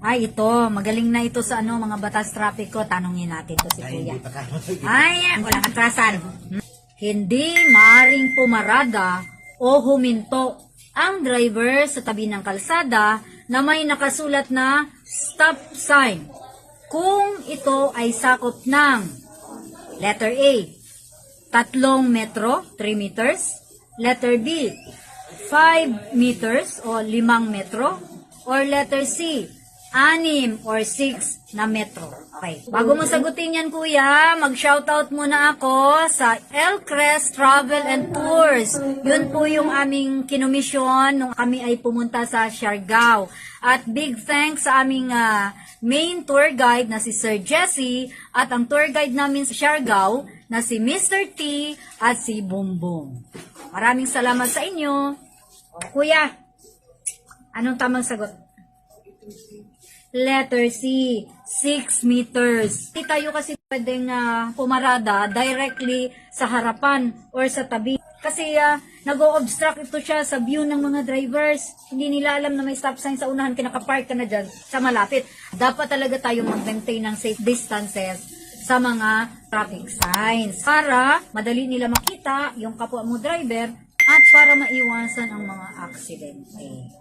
Ay, ito. Magaling na ito sa ano, mga batas trapiko. Tanungin natin to si Ay, Kuya. hindi pa tayo. Ay, walang atrasan. Hmm? Hindi maaring pumarada o huminto ang driver sa tabi ng kalsada na may nakasulat na stop sign kung ito ay sakop ng letter A, tatlong metro, 3 meters, letter B, 5 meters o 5 metro, or letter C, 6 or 6 na metro. Okay. Bago mo sagutin yan, kuya, mag-shoutout muna ako sa Elcrest Travel and Tours. Yun po yung aming kinomisyon nung kami ay pumunta sa Siargao. At big thanks sa aming ah, main tour guide na si Sir Jesse at ang tour guide namin sa Siargao na si Mr. T at si Bumbum. Maraming salamat sa inyo. Kuya, anong tamang sagot? Letter C, 6 meters. Hindi tayo kasi pwedeng ah, pumarada directly sa harapan or sa tabi. Kasi ah, nag-o-obstruct ito siya sa view ng mga drivers. Hindi nila alam na may stop sign sa unahan, kinakapark ka na dyan sa malapit. Dapat talaga tayo mag-maintain ng safe distances sa mga traffic signs para madali nila makita yung kapwa mo driver at para maiwasan ang mga aksidente.